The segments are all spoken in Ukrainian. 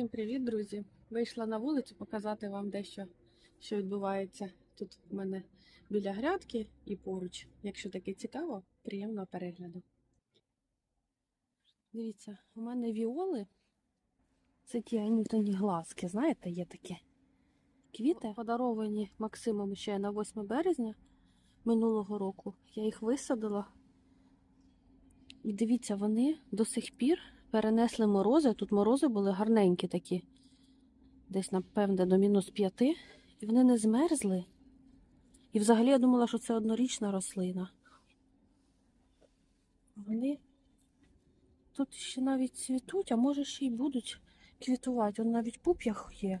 Всім привіт, друзі! Вийшла на вулицю показати вам дещо, що відбувається тут в мене біля грядки і поруч. Якщо таке цікаво, приємного перегляду. Дивіться, у мене віоли. Це ті анютині глазки, знаєте, є такі квіти, подаровані Максимом ще на 8 березня минулого року. Я їх висадила. І дивіться, вони до сих пір перенесли морози. Тут морози були гарненькі такі, десь, напевне, до мінус п'яти. І вони не змерзли. І взагалі я думала, що це однорічна рослина. Вони тут ще навіть цвітуть, а може ще й будуть квітувати. Он навіть пуп'ях є.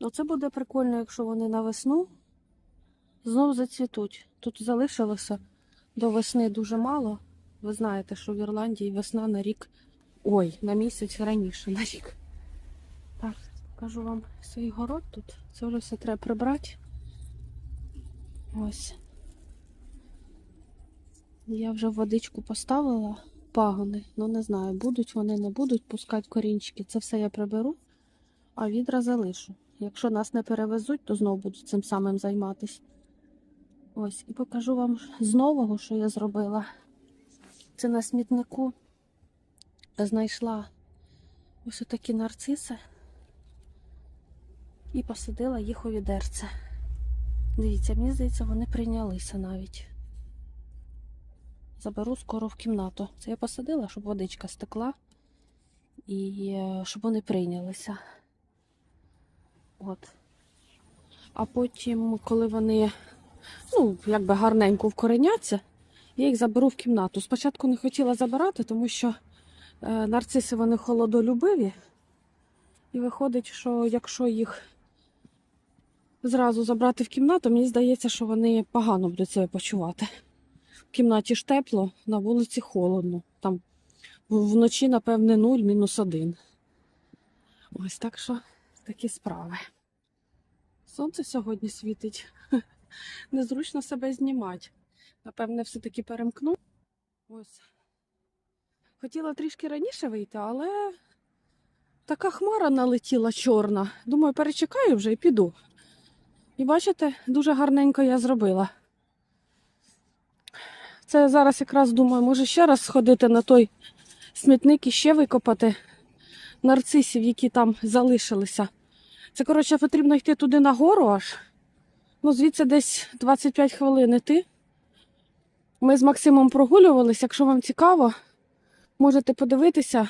Оце буде прикольно, якщо вони на весну знов зацвітуть. Тут залишилося до весни дуже мало. Ви знаєте, що в Ірландії весна на рік. Ой, на місяць раніше на рік. Так, покажу вам свій город тут. Це вже все треба прибрати. Ось. Я вже водичку поставила пагони. Ну не знаю, будуть вони, не будуть пускати корінчики. Це все я приберу, а відра залишу. Якщо нас не перевезуть, то знову буду цим самим займатися. Ось, і покажу вам з нового, що я зробила. Це на смітнику знайшла ось такі нарциси і посадила їх у відерце. Дивіться, мені здається, вони прийнялися навіть. Заберу скоро в кімнату. Це я посадила, щоб водичка стекла і е, щоб вони прийнялися. От. А потім, коли вони ну, якби гарненько вкореняться, я їх заберу в кімнату. Спочатку не хотіла забирати, тому що е, нарциси вони холодолюбиві. І виходить, що якщо їх зразу забрати в кімнату, мені здається, що вони погано будуть себе почувати. В кімнаті ж тепло, на вулиці холодно. Там вночі, напевне, 0, мінус 1. Ось так що такі справи. Сонце сьогодні світить. Незручно себе знімати. Напевне, все-таки перемкну. Ось. Хотіла трішки раніше вийти, але така хмара налетіла чорна. Думаю, перечекаю вже і піду. І бачите, дуже гарненько я зробила. Це зараз якраз думаю, може ще раз сходити на той смітник і ще викопати нарцисів, які там залишилися. Це, коротше, потрібно йти туди нагору аж. Ну, звідси десь 25 хвилин іти. Ми з Максимом прогулювалися. Якщо вам цікаво, можете подивитися е,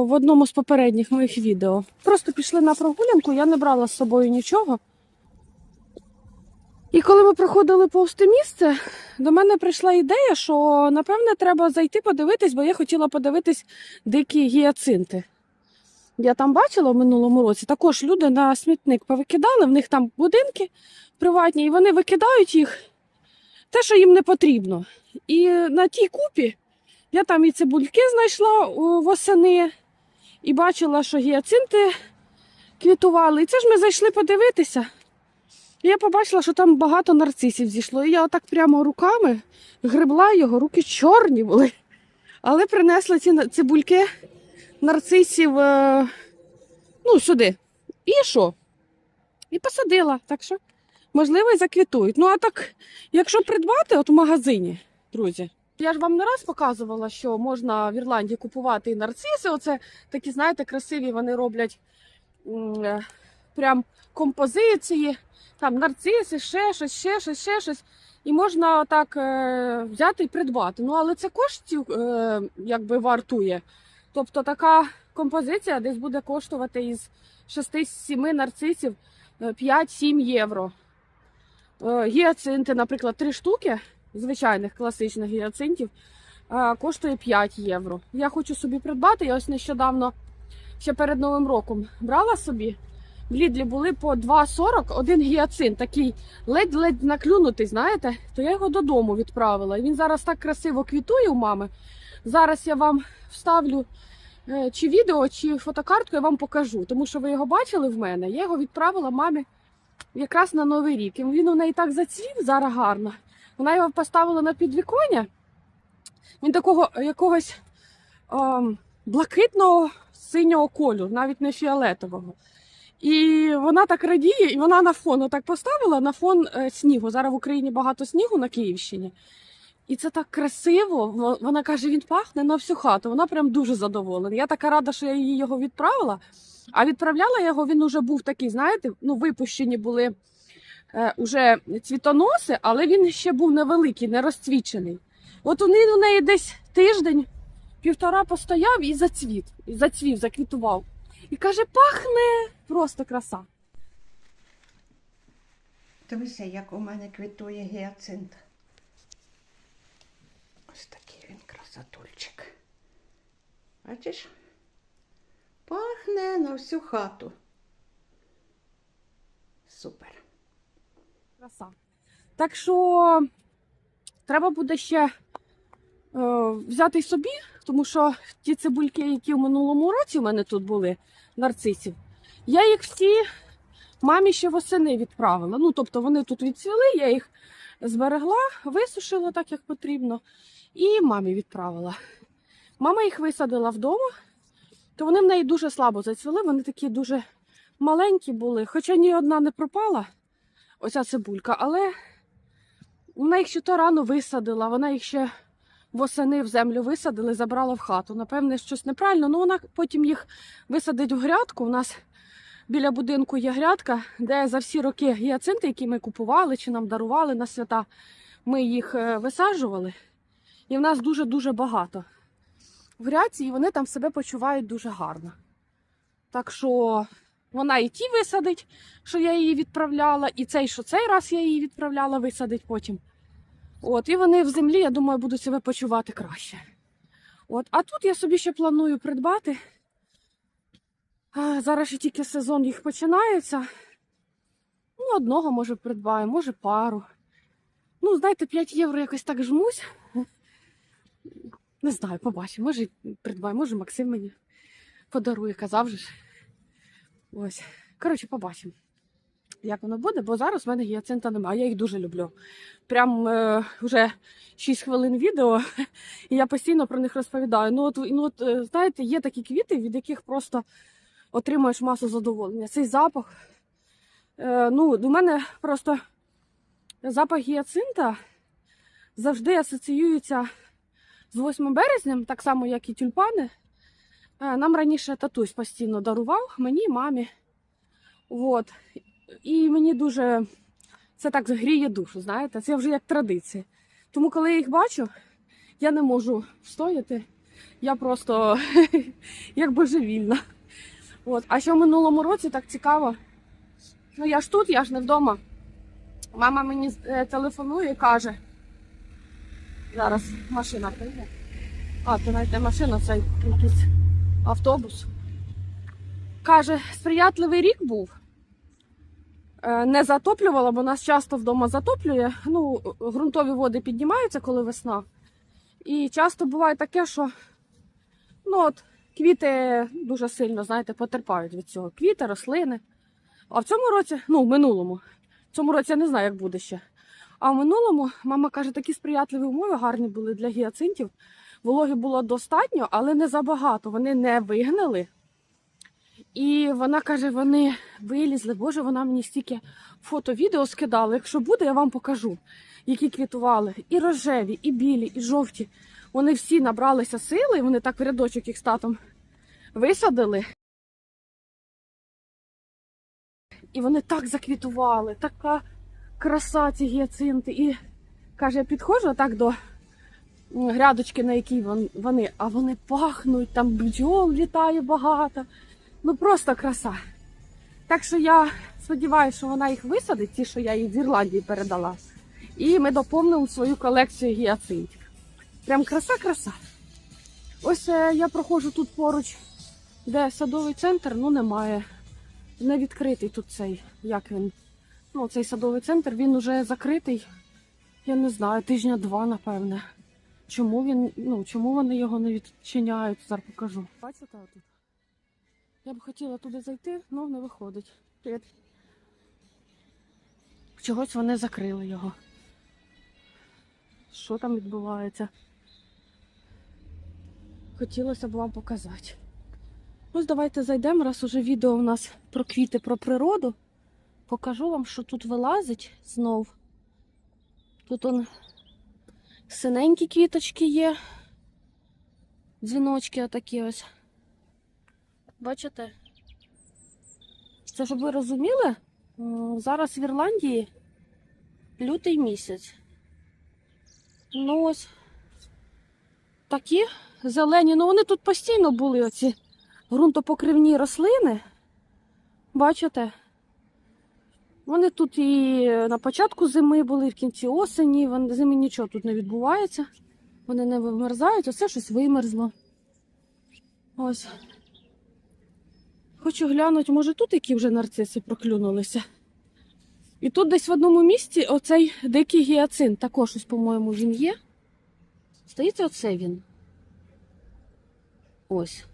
в одному з попередніх моїх відео. Просто пішли на прогулянку, я не брала з собою нічого. І коли ми проходили повз те місце, до мене прийшла ідея, що напевне треба зайти подивитись, бо я хотіла подивитись дикі гіацинти. Я там бачила в минулому році, також люди на смітник повикидали, в них там будинки приватні, і вони викидають їх те, що їм не потрібно. І на тій купі я там і цибульки знайшла восени, і бачила, що гіацинти квітували. І це ж ми зайшли подивитися. І я побачила, що там багато нарцисів зійшло. І я отак прямо руками гребла його, руки чорні були. Але принесла ці цибульки нарцисів е, ну, сюди. І що? І посадила. Так що, можливо, і заквітують. Ну, а так, якщо придбати от в магазині, друзі, я ж вам не раз показувала, що можна в Ірландії купувати і нарциси. Оце такі, знаєте, красиві вони роблять е, прям композиції, там нарциси, ще щось, ще щось, ще щось. І можна так е, взяти і придбати. Ну, але це коштів якби вартує. Тобто така композиція десь буде коштувати із 6-7 нарцисів е, 5-7 євро. Е, Гіацинти, наприклад, 3 штуки звичайних класичних гіацинтів е, коштує 5 євро. Я хочу собі придбати. Я ось нещодавно ще перед Новим роком брала собі. В Лідлі були по 2,40 один гіацинт, такий ледь-ледь наклюнутий, знаєте, то я його додому відправила. І він зараз так красиво квітує у мами. Зараз я вам вставлю е, чи відео, чи фотокартку, я вам покажу, тому що ви його бачили в мене. Я його відправила мамі якраз на Новий рік. Він у неї так зацвів зараз гарно. Вона його поставила на підвіконня. Він такого якогось ем, блакитного синього кольору, навіть не фіолетового. І вона так радіє, і вона на фон так поставила на фон е, снігу. Зараз в Україні багато снігу на Київщині. І це так красиво. Вона каже, він пахне на всю хату. Вона прям дуже задоволена. Я така рада, що я її його відправила. А відправляла його, він уже був такий, знаєте, ну, випущені були е, уже цвітоноси, але він ще був невеликий, не розцвічений. От він у неї десь тиждень, півтора постояв і зацвіт, і зацвів, заквітував. І каже, пахне просто краса. Дивися, як у мене квітує гіацинт. Ось він. Бачиш? Пахне на всю хату. Супер. Краса. Так що треба буде ще е, взяти собі, тому що ті цибульки, які в минулому році у мене тут були, нарцисів, я їх всі мамі ще восени відправила. Ну, тобто вони тут відцвіли, я їх зберегла, висушила так, як потрібно, і мамі відправила. Мама їх висадила вдома, то вони в неї дуже слабо зацвіли, вони такі дуже маленькі були, хоча ні одна не пропала оця цибулька, але вона їх ще то рано висадила, вона їх ще восени в землю висадили, забрала в хату. Напевне, щось неправильно. Ну вона потім їх висадить в грядку. У нас біля будинку є грядка, де за всі роки гіацинти, які ми купували чи нам дарували на свята, ми їх е, висаджували. І в нас дуже-дуже багато в грядці, і вони там себе почувають дуже гарно. Так що вона і ті висадить, що я її відправляла, і цей, що цей раз я її відправляла, висадить потім. От, і вони в землі, я думаю, будуть себе почувати краще. От, а тут я собі ще планую придбати. Зараз ще тільки сезон їх починається. Ну, одного, може, придбаю, може, пару. Ну, знаєте, 5 євро якось так жмусь. Не знаю, побачимо. Може, придбаю, може, Максим мені подарує, казав же. Ось. Коротше, побачимо, як воно буде, бо зараз в мене гіацинта немає. Я їх дуже люблю. Прям е, вже 6 хвилин відео, і я постійно про них розповідаю. Ну, от, ну, от е, знаєте, є такі квіти, від яких просто отримуєш масу задоволення. Цей запах. Е, ну, до мене просто запах гіацинта завжди асоціюється з 8 березня, так само, як і тюльпани. Е, Нам раніше татусь постійно дарував, мені, мамі. От. І мені дуже це так гріє душу, знаєте, це вже як традиція. Тому, коли я їх бачу, я не можу встояти. Я просто як божевільна. От. А ще в минулому році так цікаво. Ну я ж тут, я ж не вдома. Мама мені е, телефонує і каже. Зараз машина прийде. А, це навіть машина, це якийсь автобус. Каже, сприятливий рік був. Е, Не затоплювала, бо нас часто вдома затоплює. Ну, ґрунтові води піднімаються, коли весна. І часто буває таке, що ну, от, квіти дуже сильно, знаєте, потерпають від цього. Квіти, рослини. А в цьому році, ну, в минулому, в цьому році я не знаю, як буде ще. А в минулому, мама каже, такі сприятливі умови гарні були для гіацинтів. Вологи було достатньо, але не забагато. Вони не вигнили. І вона каже, вони вилізли. Боже, вона мені стільки фото-відео скидала. Якщо буде, я вам покажу, які квітували. І рожеві, і білі, і жовті. Вони всі набралися сили, вони так в рядочок їх з татом висадили. І вони так заквітували, така краса ці гіацинти. І каже, я підходжу так до грядочки, на якій вони, а вони пахнуть, там бджол літає багато. Ну просто краса. Так що я сподіваюся, що вона їх висадить, ті, що я їй з Ірландії передала. І ми доповнимо свою колекцію гіацинтів. Прям краса-краса. Ось е, я проходжу тут поруч, де садовий центр, ну немає. Не відкритий тут цей, як він. Ну, цей садовий центр, він уже закритий. Я не знаю, тижня два, напевне. Чому він, ну, чому вони його не відчиняють? Зараз покажу. Бачите тут? Я б хотіла туди зайти, але не виходить. Привіт. Чогось вони закрили його. Що там відбувається? хотілося б вам показати. Ось давайте зайдемо, раз уже відео у нас про квіти, про природу. Покажу вам, що тут вилазить знов. Тут он синенькі квіточки є. Дзвіночки отакі ось. Бачите? Це щоб ви розуміли, зараз в Ірландії лютий місяць. Ну ось такі зелені. Ну вони тут постійно були оці ґрунтопокривні рослини. Бачите? Вони тут і на початку зими були, в кінці осені. Вон- Зими нічого тут не відбувається. Вони не вимерзають, оце щось вимерзло. Ось. Хочу глянути, може тут які вже нарциси проклюнулися. І тут десь в одному місці оцей дикий гіацин. Також ось, по-моєму, він є. Стоїться оце він. Ось.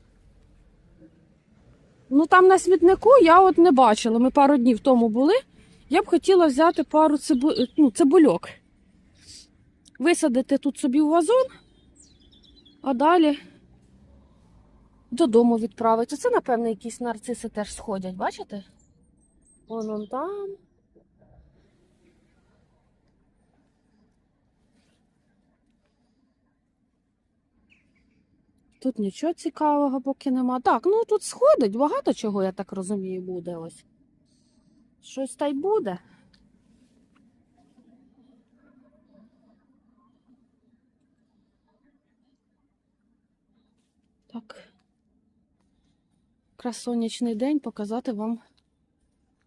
Ну там на смітнику я от не бачила. Ми пару днів тому були. Я б хотіла взяти пару цибу... ну, цибульок. Висадити тут собі в вазон, а далі додому відправити. Це, напевно, якісь нарциси теж сходять, бачите? Вон он там. Тут нічого цікавого поки нема. Так, ну тут сходить, багато чого, я так розумію, буде ось. Щось та й буде. Так. Якраз сонячний день показати вам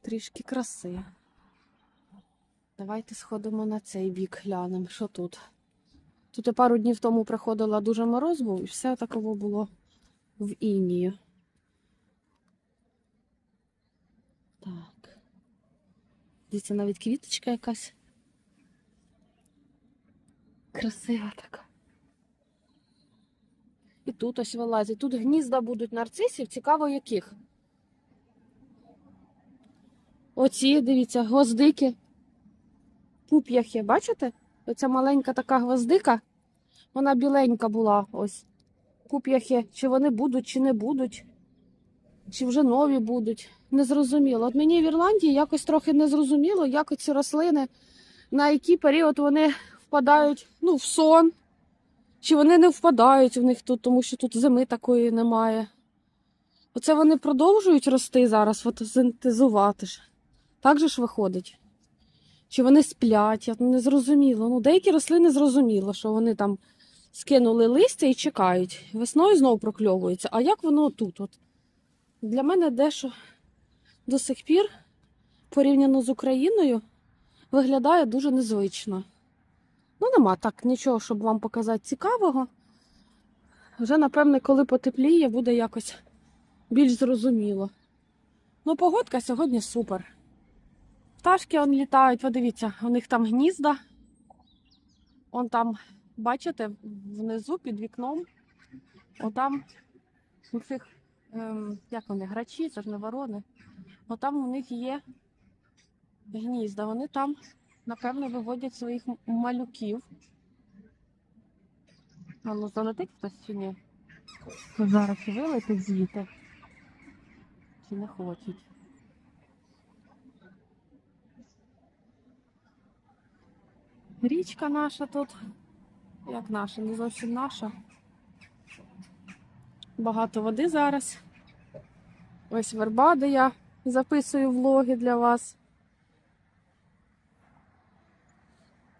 трішки краси. Давайте сходимо на цей бік, глянемо, що тут. Тут я пару днів тому приходила дуже мороз був, і все таково було в інію. Так. Дивіться, навіть квіточка якась. Красива така. І тут ось вилазить. Тут гнізда будуть нарцисів, цікаво яких. Оці, дивіться, гвоздики. Пуп'яхи, бачите? Оця маленька така гвоздика, вона біленька була ось. Куп'яхи, чи вони будуть, чи не будуть, чи вже нові будуть. Незрозуміло. От мені в Ірландії якось трохи незрозуміло, як оці рослини, на який період вони впадають ну, в сон, чи вони не впадають в них тут, тому що тут зими такої немає. Оце вони продовжують рости зараз, фотосинтезувати ж. Так же ж виходить. Чи вони сплять, я не зрозуміло. Ну, деякі рослини зрозуміло, що вони там скинули листя і чекають. Весною знову прокльовуються. А як воно тут? От? Для мене дещо до сих пір, порівняно з Україною, виглядає дуже незвично. Ну, нема так нічого, щоб вам показати цікавого. Вже, напевне, коли потепліє, буде якось більш зрозуміло. Ну, погодка сьогодні супер. Пташки он літають, подивіться, у них там гнізда. Он там, бачите, внизу під вікном. Отам у цих, ем, як вони, грачі, це ж не ворони. Отам у них є гнізда. Вони там, напевно, виводять своїх малюків. А ну залетить хтось чи ні? Зараз вилетить звідти. Чи не хочуть? Річка наша тут. Як наша, не зовсім наша. Багато води зараз. Ось верба, де я записую влоги для вас.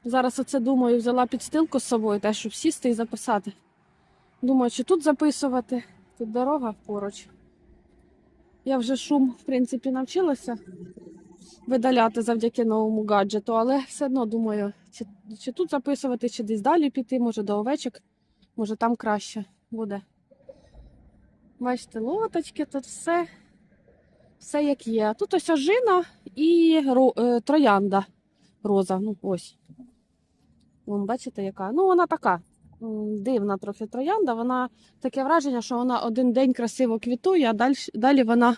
Зараз оце думаю, взяла підстилку з собою, теж, щоб сісти і записати. Думаю, чи тут записувати, тут дорога поруч. Я вже шум, в принципі, навчилася видаляти завдяки новому гаджету, але все одно думаю, чи, чи тут записувати, чи десь далі піти, може до овечок, може там краще буде. Бачите, лоточки, тут все, все як є. Тут ось ожина і ро, е, троянда роза. Ну, ось. Вон, бачите, яка? Ну, вона така дивна трохи троянда. Вона таке враження, що вона один день красиво квітує, а далі, далі вона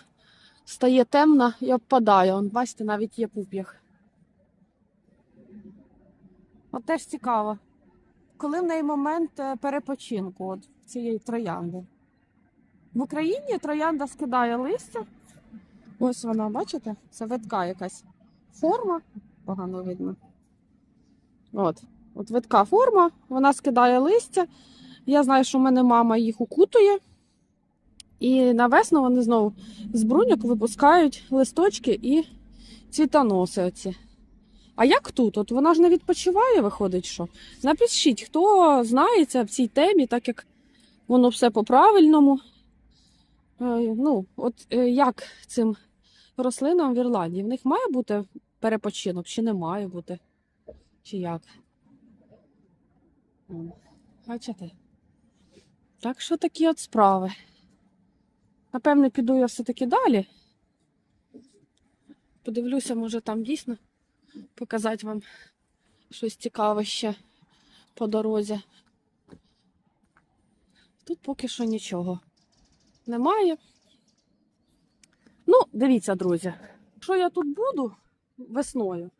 стає темна і обпадає. Он, бачите, навіть є пуп'ях. От теж цікаво. коли в неї момент е, перепочинку от цієї троянди. В Україні троянда скидає листя. Ось вона, бачите? Це витка якась форма, погано видно. От, от витка форма, вона скидає листя. Я знаю, що в мене мама їх укутує. І на весну вони знову з бруньок випускають листочки і цвітоноси оці. А як тут? От вона ж не відпочиває, виходить, що? Напишіть, хто знається в цій темі, так як воно все по-правильному. Е, ну, от е, як цим рослинам в Ірландії? В них має бути перепочинок, чи не має бути? Чи як? Бачите? Так що такі от справи. Напевне, піду я все-таки далі. Подивлюся, може там дійсно показати вам щось цікаве ще по дорозі. Тут поки що нічого немає. Ну, дивіться, друзі, що я тут буду весною.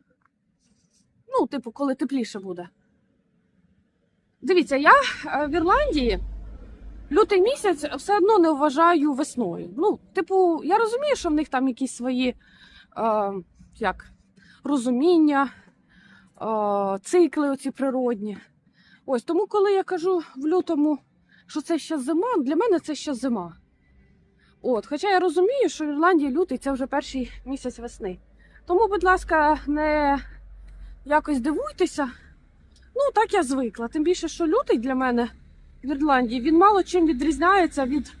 Ну, типу, коли тепліше буде. Дивіться, я е, в Ірландії лютий місяць все одно не вважаю весною. Ну, типу, я розумію, що в них там якісь свої е, як, розуміння, е, цикли оці природні. Ось тому, коли я кажу в лютому, що це ще зима, для мене це ще зима. От, хоча я розумію, що в Ірландії лютий це вже перший місяць весни. Тому, будь ласка, не якось дивуйтеся. Ну, так я звикла. Тим більше, що лютий для мене в Ірландії він мало чим відрізняється від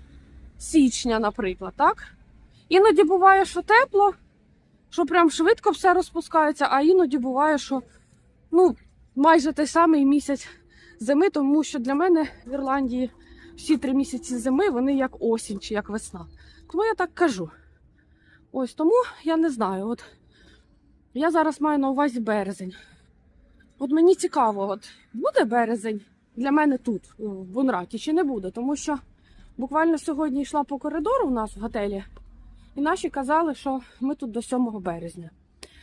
січня, наприклад, так? Іноді буває, що тепло, що прям швидко все розпускається, а іноді буває, що ну, майже той самий місяць зими, тому що для мене в Ірландії всі три місяці зими вони як осінь чи як весна. Тому я так кажу. Ось тому я не знаю. От я зараз маю на увазі березень. От мені цікаво, от буде березень для мене тут, в Бунраті, чи не буде, тому що буквально сьогодні йшла по коридору у нас в готелі, і наші казали, що ми тут до 7 березня.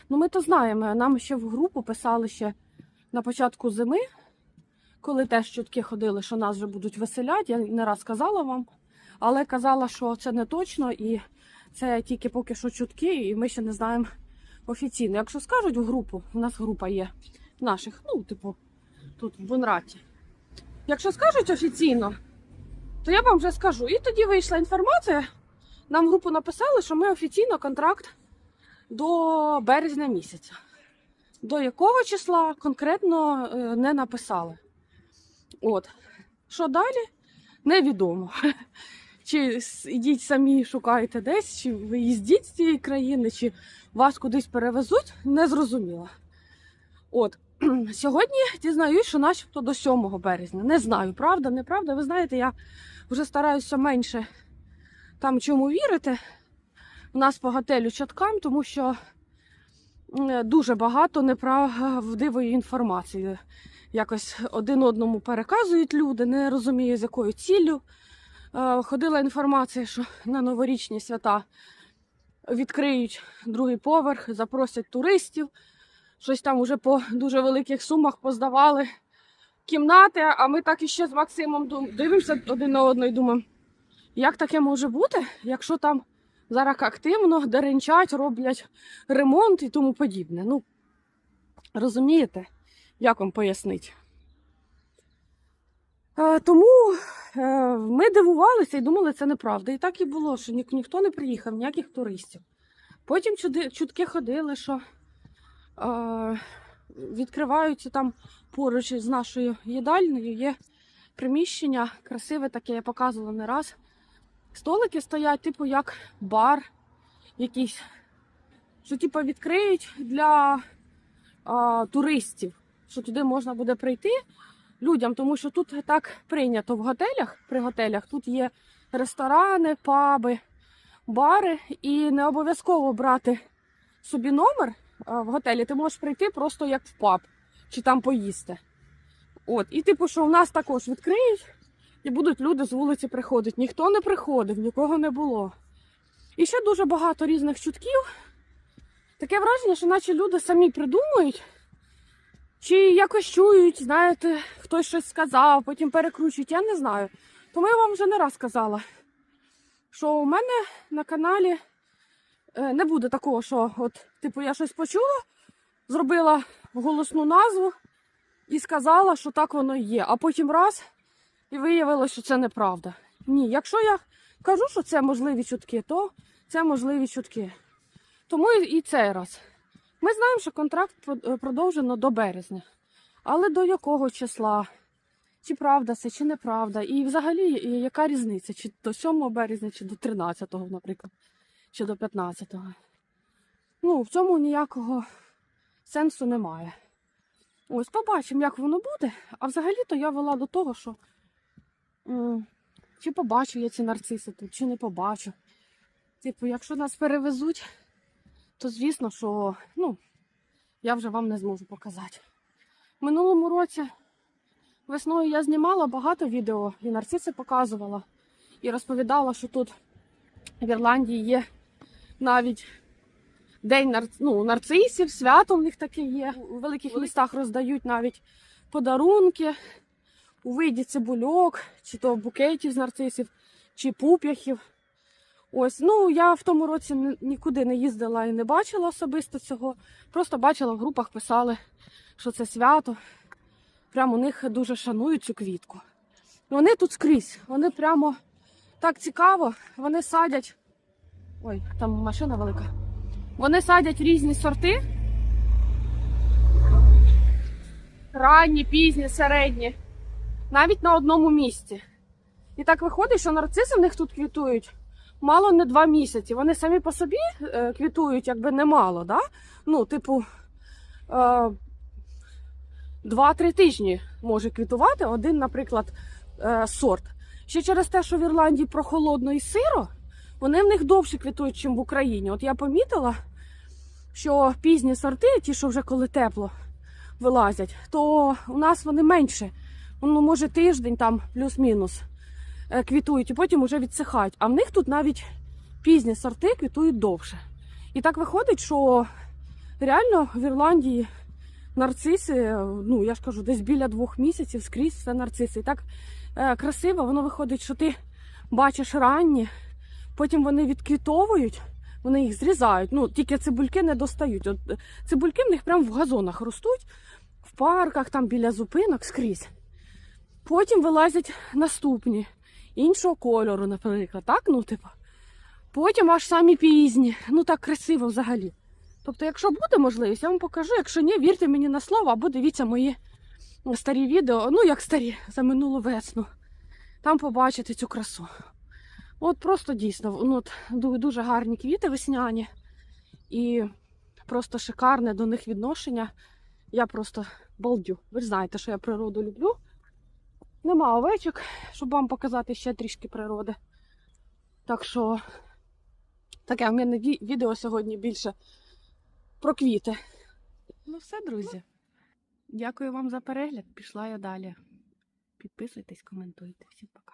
Ну, ми то знаємо, нам ще в групу писали ще на початку зими, коли теж чутки ходили, що нас вже будуть веселяти. Я не раз казала вам, але казала, що це не точно і це тільки поки що чутки, і ми ще не знаємо офіційно. Якщо скажуть в групу, у нас група є наших, ну, типу, тут в Бунраті. Якщо скажуть офіційно, то я вам вже скажу. І тоді вийшла інформація. Нам в групу написали, що ми офіційно контракт до березня місяця. До якого числа конкретно е, не написали. От. Що далі? Невідомо. Чи ідіть самі шукайте десь, чи ви їздіть з цієї країни, чи вас кудись перевезуть, не зрозуміло. От. Сьогодні дізнаюсь, що начебто до 7 березня. Не знаю, правда, неправда. Ви знаєте, я вже стараюся менше там чому вірити. У нас по готелю чаткам, тому що дуже багато неправдивої інформації. Якось один одному переказують люди, не розумію, з якою ціллю. Е, Ходила інформація, що на новорічні свята відкриють другий поверх, запросять туристів. Щось там уже по дуже великих сумах поздавали кімнати, а ми так іще з Максимом дивимося один на одного і думаємо, як таке може бути, якщо там зараз активно деренчать, роблять ремонт і тому подібне. Ну, розумієте, як вам пояснити? Е, тому е, ми дивувалися і думали, це неправда. І так і було, що ні, ніхто не приїхав, ніяких туристів. Потім чутки ходили, що е, відкриваються там поруч з нашою їдальнею. Є приміщення красиве таке, я показувала не раз. Столики стоять, типу, як бар якийсь. Що, типу, відкриють для а, туристів, що туди можна буде прийти людям, тому що тут так прийнято в готелях. При готелях тут є ресторани, паби, бари, і не обов'язково брати собі номер в готелі. Ти можеш прийти просто як в паб чи там поїсти. От, і типу, що у нас також відкриють, і будуть люди з вулиці приходити. Ніхто не приходив, нікого не було. І ще дуже багато різних чутків. Таке враження, що наче люди самі придумують Чи якось чують, знаєте, хтось щось сказав, потім перекручують, я не знаю. Тому я вам вже не раз казала, що у мене на каналі е, не буде такого, що от, типу, я щось почула, зробила голосну назву і сказала, що так воно і є. А потім раз і виявилося, що це неправда. Ні, якщо я кажу, що це можливі чутки, то це можливі чутки. Тому і цей раз. Ми знаємо, що контракт е, продовжено до березня. Але до якого числа? Чи правда це, чи неправда? І взагалі, яка різниця? Чи до 7 березня, чи до 13-го, наприклад, чи до 15-го? Ну, в цьому ніякого сенсу немає. Ось побачимо, як воно буде. А взагалі-то я вела до того, що чи побачу я ці нарциси тут, чи не побачу. Типу, якщо нас перевезуть, то звісно, що ну, я вже вам не зможу показати. Минулому році весною я знімала багато відео і нарциси показувала. І розповідала, що тут в Ірландії є навіть день нар... ну, нарцисів, свято в них таке є. У великих містах роздають навіть подарунки у виді цибульок, чи то букетів з нарцисів, чи пуп'яхів. Ось, ну я в тому році нікуди не їздила і не бачила особисто цього. Просто бачила в групах, писали, що це свято. Прямо у них дуже шанують цю квітку. Вони тут скрізь, вони прямо так цікаво, вони садять. Ой, там машина велика. Вони садять різні сорти. Ранні, пізні, середні. Навіть на одному місці. І так виходить, що нарциси в них тут квітують мало не два місяці. Вони самі по собі е, квітують, якби немало, да? Ну, типу, е, два-три тижні може квітувати один, наприклад, е, сорт. Ще через те, що в Ірландії прохолодно і сиро, вони в них довше квітують, ніж в Україні. От я помітила, що пізні сорти, ті, що вже коли тепло вилазять, то у нас вони менше. Ну, може, тиждень там плюс-мінус е, квітують, і потім вже відсихають. А в них тут навіть пізні сорти квітують довше. І так виходить, що реально в Ірландії нарциси, е, ну я ж кажу, десь біля двох місяців скрізь все нарциси. І так е, красиво, воно виходить, що ти бачиш ранні, потім вони відквітовують, вони їх зрізають. Ну, тільки цибульки не достають. От цибульки в них прямо в газонах ростуть, в парках, там біля зупинок скрізь. Потім вилазять наступні іншого кольору, наприклад, так? Ну, типу. Потім аж самі пізні. Ну так красиво взагалі. Тобто, якщо буде можливість, я вам покажу. Якщо ні, вірте мені на слово, або дивіться мої старі відео, ну як старі, за минулу весну. Там побачите цю красу. От просто дійсно, ну, от, дуже гарні квіти весняні. І просто шикарне до них відношення. Я просто балдю. Ви ж знаєте, що я природу люблю. Нема овечок, щоб вам показати ще трішки природи. Так що таке в мене відео сьогодні більше про квіти. Ну все, друзі. Дякую вам за перегляд. Пішла я далі. Підписуйтесь, коментуйте. Всім пока.